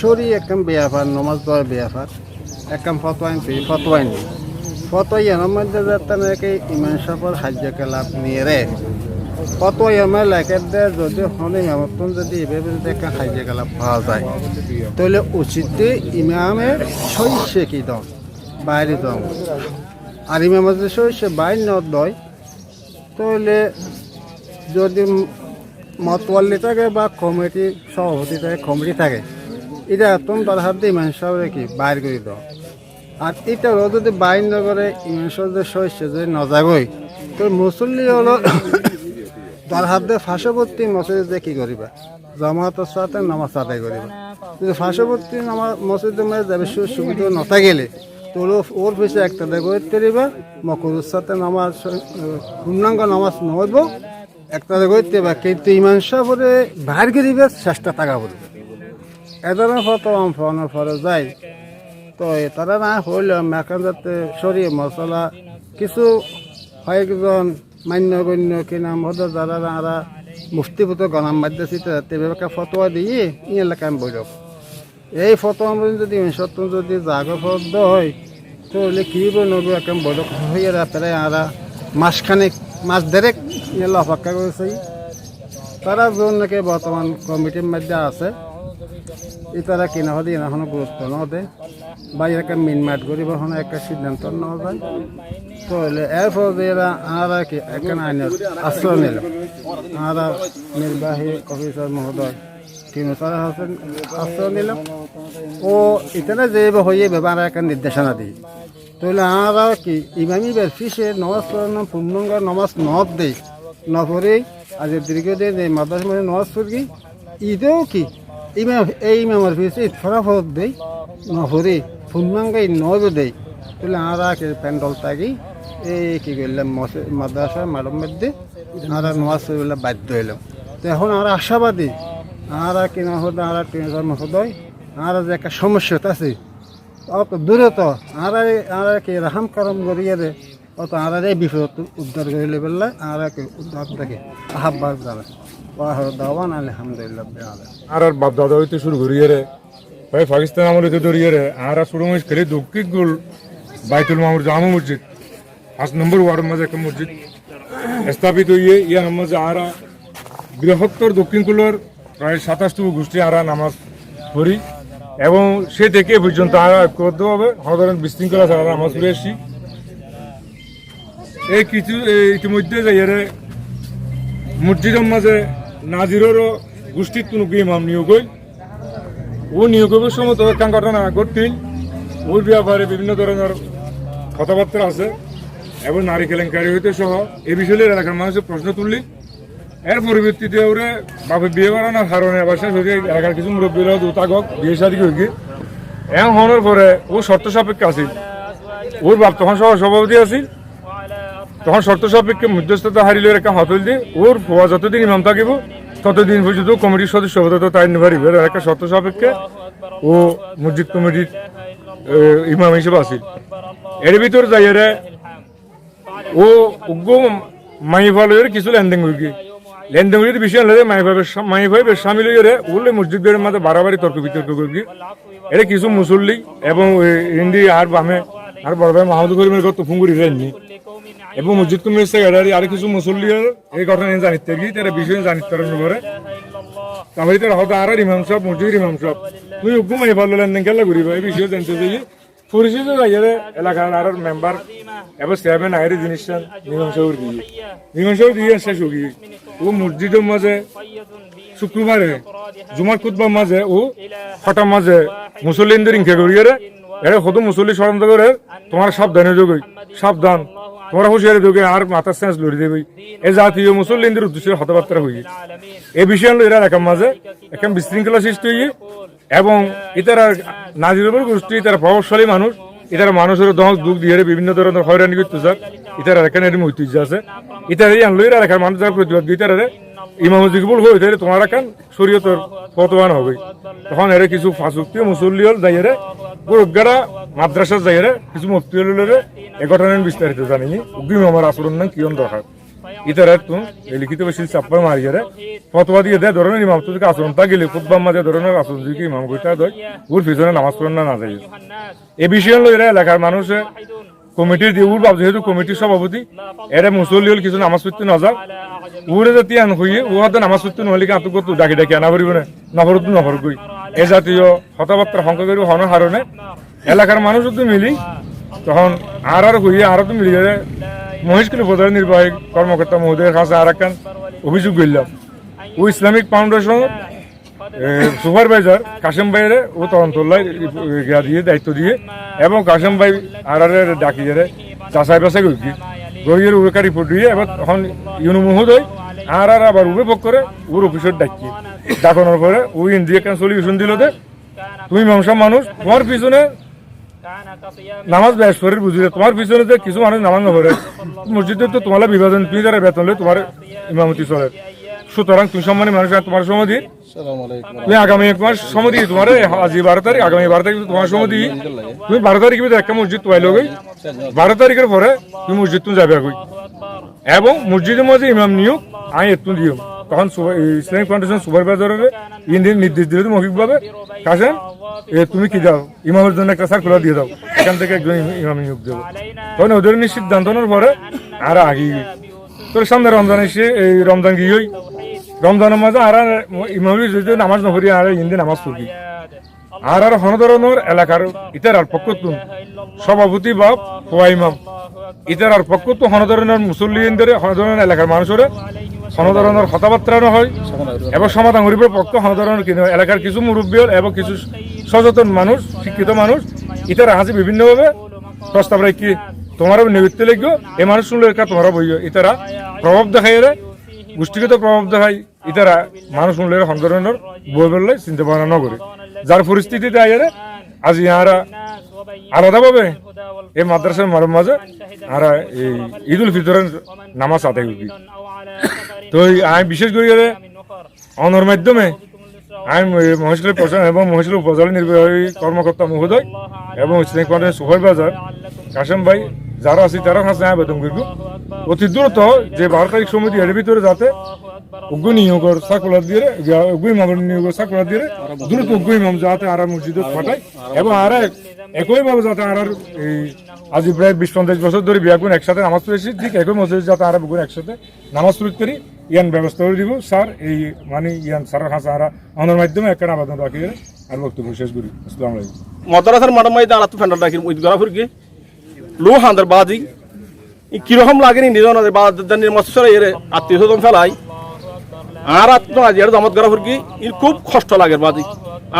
Sorry একদম বেয়াফার, নমাজ দয় বেয়াফার। একদম ফতোয়াইন ফি ফতোয়াইন ফতোয়াই এর মধ্যে যাতে নাকি ইমান সাপর হাজ্য কেলাপ নিয়ে রে। ফতোয়াই আমার লেখের দে, যদি হনে ইমামতন যদি এভাবে যদি একটা হাজ্য কেলাপ পাওয়া যায়, তাহলে উচিত ইমামে সইছে কি দাও বাইরে দাও আর ইমাম যদি সইছে বাইরে ন তাহলে যদি মতওয়াল্লি থাকে বা কমিটি সভাপতি থাকে কমিটি থাকে। এটা তুমি তার হাত দিয়ে ইমান সাহেব কি, বাইর করে দাও। আর এটা যদি বাইর না করে ইমান সাহেব যে সইছে যদি নজাগই, তো মুসল্লি হলো তার হাত দিয়ে ফাঁসবর্তী মসজিদে কি করিবা? জামাতের সাথে নামাজ আদায় করিবা। যদি ফাঁসবর্তী নামাজ মসজিদে মানে যাবে সুবিধা নথা গেলে তো ওর- পিছিয়ে একটা দেখে করিবা মকরুর সাথে নামাজ পূর্ণাঙ্গ নামাজ নহব একটা দেখে বা কিন্তু ইমান সাহেবরে বাইর করিবে চেষ্টা থাকা পড়বে এদের ফটো ফোনের ফরে যায় তো তারা না হইল যাতে সরিয়ে মশলা, কিছু কয়েকজন মান্যগণ্য কিনা মদ যারা যারা মুফতিভূত গণাম মাধ্যে তেভাবে ফটোয়া দিয়ে এলাকায় বৈরব এই ফটো যদি সত্য যদি জাগর ফদ হয় কি নবী একেম বৈরব হয়ে প্রায় আরা মাসখানেক মাস দেড়েক ইয়ে অপেক্ষা করেছে। তারা যোন নাকি বর্তমান কমিটির মধ্যে আছে। ই তারা কিনা হলে এখনও গুরুত্ব ন দে বা এরকম মিনমাট করিব হন একটা সিদ্ধান্ত ন যায়। তাহলে এরপর যে এরা আরা কি এখানে আইনের আশ্রয় নিল। আরা নির্বাহী অফিসার মহোদয় কিন্তু তারা আশ্রয় নিল। ও ইতারা যে হয়ে ব্যবহার একটা নির্দেশনা দিই। তাহলে আরা কি? ইমামি বের ফিসে নমাজ পড়ানো পূর্ণাঙ্গ নমাজ নদ দেই। নপরে আজ দীর্ঘদিন এই মাদ্রাস মানে নমাজ পড়ি ঈদেও কি? ইমাম, এই ইমামের ফিসে ঈদ ফরাফত দেই। নপরে পূর্ণাঙ্গ নদ দেই। তাহলে আরা কি প্যান্ডল থাকি। এই কি করলাম? মাদ্রাসা মাডম মধ্যে আরা নমাজ পড়লে বাধ্য হইলাম। তো এখন আমরা আশাবাদী, আরা কিনা হতো আরা টেনশন মহোদয় আরা যে একটা সমস্যা আছে দূরে তো আরা আরা রাহাম কারম করিয়ে দে, অত আরা এই বিপদ উদ্ধার করে লেবেল আরা উদ্ধার আহ্বান জানায়। ওয়াহ দাওয়ান আলহামদুলিল্লাহ আর আর বাপ দাদা হইতে শুরু করিয়ে রে ভাই পাকিস্তান আমল হইতে ধরিয়ে রে, আর শুরু মাস খেলে দক্ষিণ গোল বাইতুল মামুর জামা মসজিদ। পাঁচ নম্বর ওয়ার্ডের মাঝে একটা মসজিদ। স্থাপিত হইয়ে ইয়ার মাঝে আরা বৃহত্তর দক্ষিণ কুলের প্রায় সাতাশটুকু গোষ্ঠী আরা নামাজ পড়ি। এবং সে থেকে পর্যন্ত আরা ঐক্যবদ্ধভাবে সাধারণ বিশৃঙ্খলা ছাড়া নামাজ পড়ে এসছি এই কিছু ইতিমধ্যে যাইয়ারে মসজিদের মাঝে নাজিরেরও গোষ্ঠীর কোনো ইমাম নিয়োগ হইল ও নিয়োগের সময় তো একটা ঘটনা ঘটছিল ওর ব্যাপারে বিভিন্ন ধরনের কথাবার্তা আছে এবং নারী কেলেঙ্কারি হইতে সহ এ বিষয়ে এলাকার মানুষের প্রশ্ন তুললি। এর পরিবর্তিতে ওরে বাপে বিয়ে করানোর কারণে আবার শেষ হয়ে এলাকার কিছু মুরব্বীরা দুতাগক বিয়ে শাদী হয়ে গিয়ে এম হওয়ার পরে ও শর্ত সাপেক্ষে আসিল ওর বাপ তখন সহ সভাপতি আসিল তখন শর্ত সাপেক্ষে মধ্যস্থতা হারিলে একটা হতল দিয়ে ওর হওয়া যতদিন ইমাম থাকিব, ততদিন পর্যন্ত কমিটির সদস্য হতে তো তাই নিবারিব এর একটা শর্ত সাপেক্ষে ও মসজিদ কমিটির ইমাম হিসেবে আসিল এর ভিতর যাইয়ারে ও উগ্র মাই ভালের কিছু লেনদেন করি লেনদেন করি বিষয় হলে মাই ভাবে মাই ভাবে সামিল হয়ে ওলে মসজিদের মাঝে বাড়াবাড়ি তর্ক বিতর্ক করি এটা কিছু মুসল্লি এবং হিন্দি আর বামে, আর বড় ভাই মাহমুদ করিমের রেননি। এবং মসজিদ আর কিছু মুসল্লি এই ঘটনা জানিতে গিয়ে তারা বিষয়ে জানিতে করে তারপরে তারা হয়তো আর ইমাম সাহেব, মসজিদের ইমাম সাহেব। তুই ঘুমাই ভালো লেনদেন খেলা করিবা এই বিষয়ে জানতে চাই। পরিচিত যাইয়ারে এলাকার আর মেম্বার এবার চেয়ারম্যান আইরে জিনিস মীমাংসাও দিয়ে। মীমাংসাও দিয়ে শেষ হয়ে ও মসজিদের মাঝে শুক্রবারে, জুমার খুতবার মাঝে ও হঠাৎ মাঝে মুসল্লিনদের ইনকে করিয়ে এরে কত মুসল্লি ষড়যন্ত্র করে তোমার সাবধানে যোগই, সাবধান। তোমরা হুঁশিয়ারি যোগে আর মাথার সেন্স লড়ি দেবে। এ জাতীয় মুসল্লিনদের উদ্দেশ্যে হতবার্তা হয়ে এই বিষয় হলো এরা একাম মাঝে একাম বিশৃঙ্খলা সৃষ্টি হয়ে এবং ইতারা নাজিরবর গোষ্ঠী তারা প্রভাবশালী মানুষ, ইতারা মানুষের দহ দুঃখ দিয়ে বিভিন্ন ধরনের হয়রানি করতে চাক ইতারা এখানে ঐতিহ্য আছে। ইতারা আনলো এরা এলাকার মানুষ যারা প্রতিবাদ ইতারা ইমাম জিকবুল হয়ে তাহলে তোমার এখান শরীয়তর ফতোয়ান হবে। তখন এর কিছু ফাঁসুক্তি মুসল্লি হল যাইরে গোরগারা মাদ্রাসা কিছু মুফতি হল এ ঘটনার বিস্তারিত জানিনি। উগ্রিম আমার আচরণ কিয়ন দরকার? ইতারা তুমি লিখিত বেশি চাপ্পা মারিয়ারে ফতোয়া দিয়ে দেয়, ধরনের ইমাম তুদিকে আচরণ তা গেলে খুব মাঝে ধরনের আচরণ দিকে ইমাম কইতা দেয় ওর পিছনে নামাজ পড়েন না যায় এই বিষয়ে লইরা এলাকার মানুষের কমিটির দিয়ে উর যেহেতু কমিটির সভাপতি। এরা মুসল্লি হল কিছু নামাজ পড়তে না উড়ে যাতে আন হইয়ে ও হাতে নামাজ পড়তে নহলে কি আতঙ্ক তো ডাকি ডাকি আনা পারিব না? নফরত নফর গই এ জাতীয় কথাবার্তা সংখ্যা করি হনের হারণে এলাকার মানুষ যদি মিলি তখন আর আর হইয়ে আরও তো মিলি যাবে মহেশকুল উপজেলা নির্বাহী কর্মকর্তা মহোদয়ের কাছে আর একখান অভিযোগ করলাম ও ইসলামিক ফাউন্ডেশন সুপারভাইজার কাশেম ভাইয়ের ও তদন্তলাই গিয়া দিয়ে, দায়িত্ব দিয়ে, এবং কাশেম ভাই আর আর ডাকি যারে যাচাই বাছাই করি গরিয়ের উড়কা রিপোর্ট দিয়ে এবার তখন ইউনো মহোদয় আর আর আবার পক করে, ওর অফিসত ডাকি। ডাকানোর পরে ও ইন্দি একটা সলিউশন দিল দে, তুমি মাংসা মানুষ, তোমার পিছনে নামাজ ব্যাস করে বুঝলে, তোমার পিছনে যে কিছু মানুষ নামাজ না করে মসজিদে তো তোমার বিভাজন, তুমি যারা বেতন লই তোমার ইমামতি চলে। সুতরাং তুমি সম্মানী মানুষ তোমার দিই তুমি আগামী এক মাস দিই তোমার আজি বারো তারিখ, আগামী বারো তারিখ তোমার দিই তুমি বারো তারিখের ভিতরে একটা মসজিদ তোয়াই লগই বারো তারিখের পরে তুমি মসজিদ তুমি যাবে আগুই এবং মসজিদের মধ্যে ইমাম নিয়োগ আমি একটু দিও। তখন ইসলামিক ফাউন্ডেশন সুপারভাইজারের ইন্ডিয়ান নির্দেশ দিলে মৌখিকভাবে কাশেম এ তুমি কি দাও? ইমামের জন্য একটা সার্কুলার দিয়ে দাও, এখান থেকে একজন ইম- ইমাম নিয়োগ দেবো। তখন ওদের নিয়ে সিদ্ধান্ত পরে আর গই তোর সামনে রমজান এসে, এই রমজান গিয়ে রমজানের মাঝে আর ইমামি যদি নামাজ নকরি আর ইন্দি নামাজ পড়ি আর আর হন ধরনের এলাকার ইতার আর পক্ষতুন সভাপতি বা পোয়া ইমাম। ইতার আর পক্ষতু হন ধরনের মুসল্লিদের হন ধরনের এলাকার মানুষের হন ধরনের কথাবার্তা হয় এবং সমাধান করিবার পক্ষ হন ধরনের এলাকার কিছু মুরব্বী এবং কিছু সচেতন মানুষ শিক্ষিত মানুষ ইতার হাসি বিভিন্নভাবে প্রস্তাব রাখি তোমারও নিবৃত্তি লিখো এই মানুষ শুনলে তোমারও বইও ইতারা প্রভাব দেখাই গোষ্ঠীগত প্রভাব দেখাই ইতারা মানুষ হন ধরনের বই বললে চিন্তা ভাবনা না যার পরিস্থিতিতে আইয়ারে আজ ইহারা আলাদাভাবে এই মাদ্রাসার মার মাঝে আর এই ঈদুল ফিতরের নামাজ আদায় করি তো আমি বিশেষ করে অনর মাধ্যমে আমি মহেশখালী প্রশাসন এবং মহেশখালী উপজেলা নির্বাহী কর্মকর্তা মহোদয় এবং ফাউন্ডেশন সুপারভাইজার কাশেম ভাই যারা আছে তারা কাছে আবেদন করব। অতি দ্রুত যে বারো তারিখ সমিতি এর ভিতরে যাতে উগ্র নিয়োগের সার্কুলার দিয়ে উগ্র ইমামের নিয়োগের সার্কুলার দিয়ে দ্রুত উগ্র ইমাম যাতে আর মসজিদে পাঠায় এবং আর একইভাবে যাতে আর এই আজি প্রায় বিশ পঞ্চাশ বছর ধরে বিয়া গুণ একসাথে নামাজ পড়েছি ঠিক একই মসজিদ যাতে আর গুণ একসাথে নামাজ পড়তে করি ইয়ান ব্যবস্থা করে দিব। স্যার, এই মানে ইয়ান স্যারের হাসা আরা আমার মাধ্যমে একটা আবেদন রাখি আর বক্তব্য শেষ করি। আসসালামু আলাইকুম। মদ্রাসার মাঠে মাইতে আলাদা ফ্যান্ডার ডাকি ওই গড়া ফুরকি লো হান্দার বাজি ই কীরকম লাগে নি নিজন বাজার মৎসরে এর আত্মীয় স্বজন ফেলাই। আর আজ এর জমত গড়া ফুরকি ই খুব কষ্ট লাগে বাজি।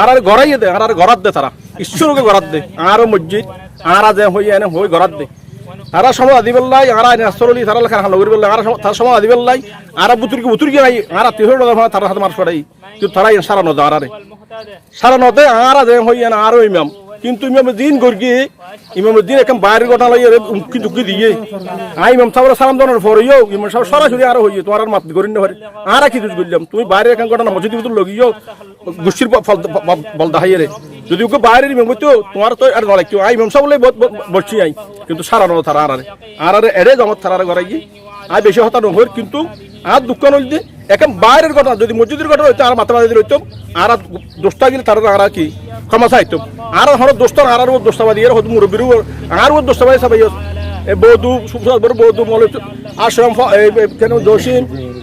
আর আর গড়াই দে, আর আর গড়াত দে তারা। ঈশ্বরকে গড়াত দে, আর মসজিদ, আর যে হই এনে হই গড়াত দে। তারা সময় আদি বেল্লাই, আর আইনে আসরলি, তারা লেখা হালো করি আর তার সময় আদি বেল্লাই, আর বুতুরকি বুতুরকি নাই আর স্বজন তারা হাতে মার সরাই কিন্তু তারা সারা নদা, আর সারা নদে, আর আজ এনে আরও ইমাম কিন্তু ইমাম দিন গর্গি, ইমাম দিন একদম বাইরের কথা লাগে উকি টুকি দিয়ে আই ইমাম সাহেব সালাম পরে ইয়ো ইমাম সাহেব সরাসরি আরও হইয়ে, তোমার আর মাত করি না আর কি দুজ করলাম তুমি বাইরে এখন ঘটনা মসজিদ ভিতর লগিও গোষ্ঠীর ফল বল দাহাই রে। যদি ওকে বাইরের ইমাম হইতো তোমার তো আর নয় কেউ আই ইমাম সাহেব বসছি আই কিন্তু সারা নো তারা আর আর আর এড়ে জমত তারা ঘরে গিয়ে আই বেশি হতা নহর কিন্তু আর দুঃখ যে এখন বাইরের ঘটনা যদি মসজিদের ঘটনা হইতো আর মাথা দিলে হইতো আর দোষটা গেলে তারা আর কি ক্ষমা চাইতো আর হর দোস্ত আর আর দোস্তাবাদী এর হতো মুরব্বীর আর ও দোস্তাবাদী সবাই বৌদু বড় বৌদু মল আশ্রম কেন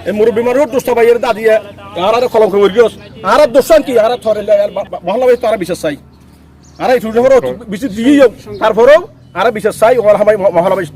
এ মুরব্বী মারও দোস্তাবাই এর দাদি আর আর কলম খবর গিয়স আর আর দোস্তান কি আর থরে মহল্লা ভাই তারা বিশ্বাস চাই আর এই সুযোগ বিশ্বাস দিয়ে তারপরেও আর বিশ্বাস চাই মহল্লা ভাই